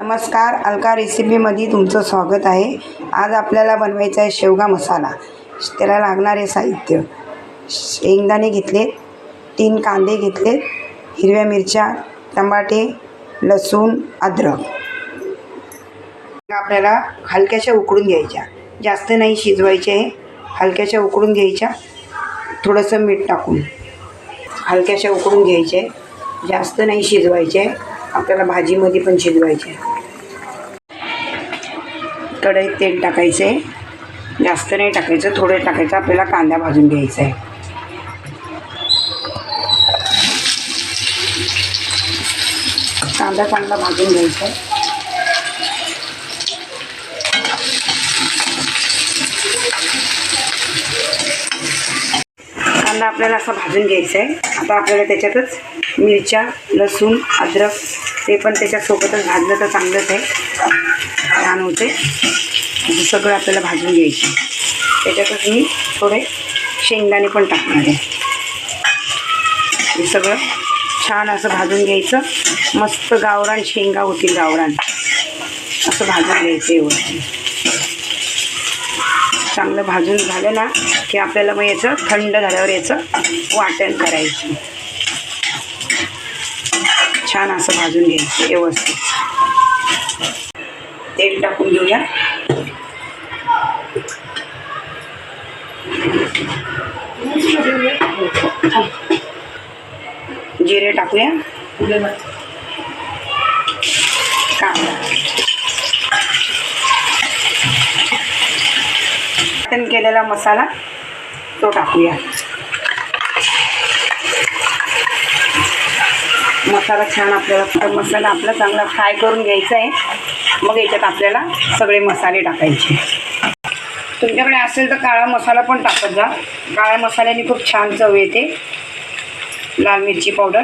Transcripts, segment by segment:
नमस्कार अलका रेसिपीमध्ये तुमचं स्वागत आहे. आज आपल्याला बनवायचा आहे शेवगा मसाला. त्याला लागणारे साहित्य. शेंगदाणे घेतलेत तीन कांदे घेतलेत हिरव्या मिरच्या टमाटे लसूण अद्रक. आपल्याला हलक्याशा उकडून घ्यायच्या. जास्त नाही शिजवायचे आहे हलक्याशा उकडून घ्यायच्या. थोडंसं मीठ टाकून. हलक्याशा उकडून घ्यायचे. जास्त नाही शिजवायचे. आपल्याला भाजीमध्ये पण शिजवायचे. कढईत तेल टाकायचे. जास्त नाही टाकायचं थोडं टाकायचं. आपल्याला कांदा भाजून घ्यायचा आहे. कांदा चांगला भाजून घ्यायचा आहे. कांदा आपल्याला असा भाजून घ्यायचा आहे. आता आपल्याला त्याच्यातच मिरच्या लसूण अद्रक ते पण त्याच्यासोबतच भाजलं तर चांगलंच आहे. छान होते सगळं आपल्याला भाजून घ्यायचं त्याच्यातच मी थोडे शेंगदाणे पण टाकणार आहे. हे सगळं छान असं भाजून घ्यायचं. मस्त गावरान शेंगा होतील गावरान. असं भाजून घ्यायचं एवढं. चांगलं भाजून झालं ना की आपल्याला मग याचं थंड झाल्यावर याचं वाटण करायचं. छान असं भाजून घ्यायचं व्यवस्थित. तेल टाकून घेऊया. जिरे टाकूया. कांदा. वाटण केलेला मसाला तो टाकूया. मसाला छान आपल्याला मसाला आपला चांगला फ्राय करून घ्यायचा आहे. मग याच्यात आपल्याला सगळे मसाले टाकायचे. तुमच्याकडे असेल तर काळा मसाला पण टाकत जा. काळ्या मसाल्याने खूप छान चव येते. लाल मिरची पावडर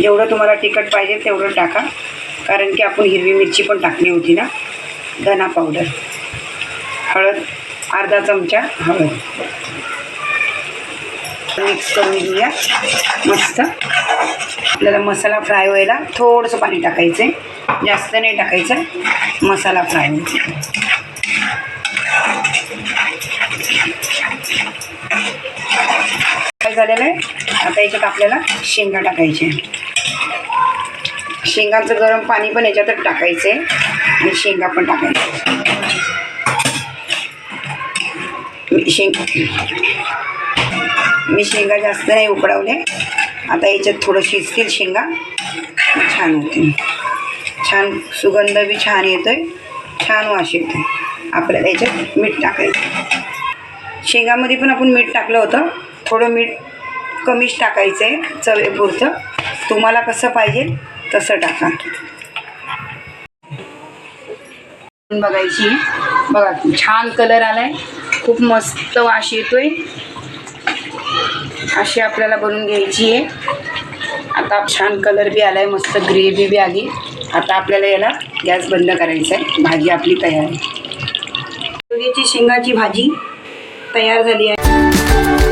जेवढं तुम्हाला तिखट पाहिजे तेवढं टाका. कारण की आपण हिरवी मिरची पण टाकली होती ना. धना पावडर. हळद अर्धा चमचा. हळद मिक्स करून घेऊया. मस्त. आपल्याला मसाला फ्राय व्हायला थोडंसं पाणी टाकायचं आहे जास्त नाही टाकायचं. मसाला फ्राय काय झालेलं आहे? आता याच्यात आपल्याला शेंगा टाकायचे शेंगाचं गरम पाणी पण याच्यातच टाकायचं आहे आणि शेंगा पण टाकायचं मी शेंग मी शेंगा जास्त नाही उकडवले आता याच्यात थोडं शिजतील शेंगा छान होते छान सुगंध बी छान येतो आहे छान वास येतो आपल्याला याच्यात मीठ टाकायचं. शेंगामध्ये पण आपण मीठ टाकलं होतं. थोडं मीठ कमीच टाकायचं आहे चवेपुरतं. तुम्हाला कसं पाहिजे तसं टाका. बघायची. बघा छान कलर आला आहे खूप मस्त वाश येतोय. अशी आपल्याला बनवून घ्यायची आहे. आता छान कलर बी आलाय मस्त ग्रेव्ही बी आली. आता आपल्याला याला गॅस बंद करायचा आहे. भाजी आपली तयार आहे. शेंगाची भाजी तयार झाली आहे.